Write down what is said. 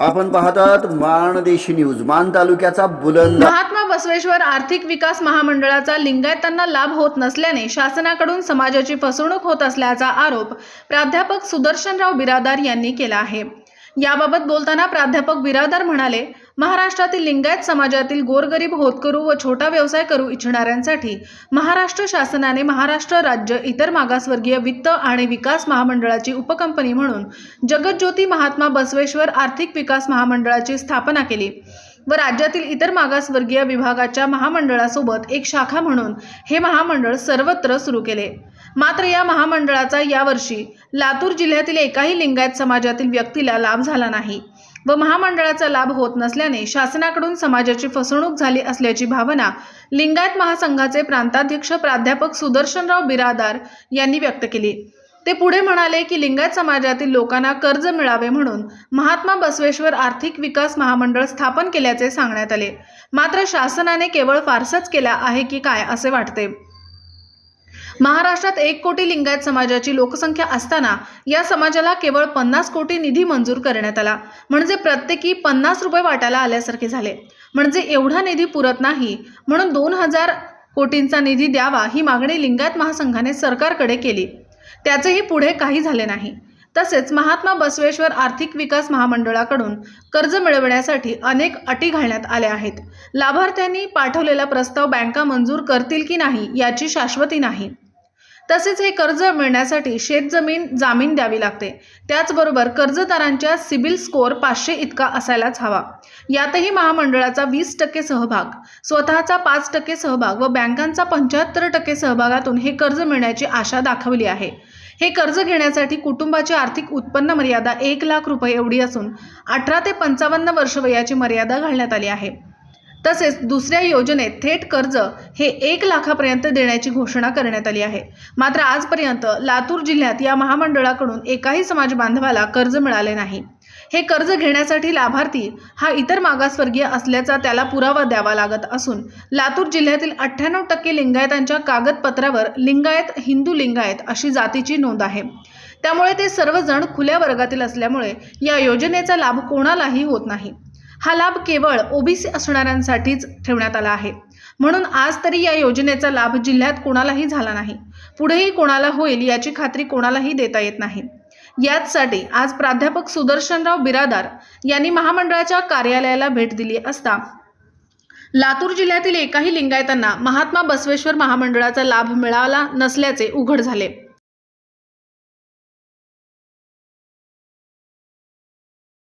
आपण पाहतात माणदेशी न्यूज मान तालुक्याचा बुलंद. महात्मा बसवेश्वर आर्थिक विकास महामंडळाचा लिंगायतांना लाभ होत नसल्याने शासनाकडून समाजाची फसवणूक होत असल्याचा आरोप प्राध्यापक सुदर्शनराव बिरादार यांनी केला आहे. याबाबत बोलताना प्राध्यापक बिरादार म्हणाले महाराष्ट्रातील लिंगायत समाजातील गोरगरीब होतकरू व छोटा व्यवसाय करू इच्छिणाऱ्यांसाठी महाराष्ट्र शासनाने महाराष्ट्र राज्य इतर मागासवर्गीय वित्त आणि विकास महामंडळाची उपकंपनी म्हणून जगज्योती महात्मा बसवेश्वर आर्थिक विकास महामंडळाची स्थापना केली व राज्यातील इतर मागासवर्गीय विभागाच्या महामंडळासोबत एक शाखा म्हणून हे महामंडळ सर्वत्र सुरू केले. मात्र या महामंडळाचा यावर्षी लातूर जिल्ह्यातील एकाही लिंगायत समाजातील व्यक्तीला लाभ झाला नाही व महामंडळाचा लाभ होत नसल्याने शासनाकडून समाजाची फसवणूक झाली असल्याची भावना लिंगायत महासंघाचे प्रांताध्यक्ष प्राध्यापक सुदर्शनराव बिरादार यांनी व्यक्त केली. ते पुढे म्हणाले की लिंगायत समाजातील लोकांना कर्ज मिळावे म्हणून महात्मा बसवेश्वर आर्थिक विकास महामंडळ स्थापन केल्याचे सांगण्यात आले. मात्र शासनाने केवळ फारसाच केला आहे की काय असे वाटते? महाराष्ट्रात एक कोटी लिंगायत समाजाची लोकसंख्या असताना या समाजाला केवळ पन्नास कोटी निधी मंजूर करण्यात आला. म्हणजे प्रत्येकी पन्नास रुपये वाटायला आल्यासारखे झाले. म्हणजे एवढा निधी पुरत नाही म्हणून दोन हजार कोटींचा निधी द्यावा ही मागणी लिंगायत महासंघाने सरकारकडे केली. त्याचेही पुढे काही झाले नाही. तसेच महात्मा बसवेश्वर आर्थिक विकास महामंडळाकडून कर्ज मिळवण्यासाठी अनेक अटी घालण्यात आल्या आहेत. लाभार्थ्यांनी पाठवलेला प्रस्ताव बँका मंजूर करतील की नाही याची शाश्वती नाही. तसेच हे कर्ज मिळण्यासाठी शेतजमीन जामीन द्यावी लागते. त्याचबरोबर कर्जदारांच्या सिबिल स्कोअर पाचशे इतका असायलाच हवा. यातही महामंडळाचा वीस टक्के सहभाग स्वतःचा पाच टक्के सहभाग व बँकांचा पंच्याहत्तर टक्के सहभागातून हे कर्ज मिळण्याची आशा दाखवली आहे. हे कर्ज घेण्यासाठी कुटुंबाची आर्थिक उत्पन्न मर्यादा एक लाख रुपये एवढी असून अठरा ते पंचावन्न वर्ष वयाची मर्यादा घालण्यात आली आहे. तसेच दुसऱ्या योजनेत थेट कर्ज हे एक लाखापर्यंत देण्याची घोषणा करण्यात आली आहे. मात्र आजपर्यंत लातूर जिल्ह्यात या महामंडळाकडून एकाही समाज बांधवाला कर्ज मिळाले नाही. हे कर्ज घेण्यासाठी लाभार्थी हा इतर मागासवर्गीय असल्याचा त्याला पुरावा द्यावा लागत असून लातूर जिल्ह्यातील अठ्ठ्याण्णव टक्के लिंगायतांच्या कागदपत्रावर लिंगायत हिंदू लिंगायत अशी जातीची नोंद आहे. त्यामुळे ते सर्वजण खुल्या वर्गातील असल्यामुळे या योजनेचा लाभ कोणालाही होत नाही. हा लाभ केवळ ओबीसी असणाऱ्यांसाठीच ठेवण्यात आला आहे. म्हणून आज तरी या योजनेचा लाभ जिल्ह्यात कोणालाही झाला नाही. पुढेही कोणाला होईल याची खात्री कोणालाही देता येत नाही. याचसाठी आज प्राध्यापक सुदर्शनराव बिरादार यांनी महामंडळाच्या कार्यालयाला भेट दिली असता. लातूर जिल्ह्यातील एकाही लिंगायतांना महात्मा बसवेश्वर महामंडळाचा लाभ मिळाला नसल्याचे उघड झाले.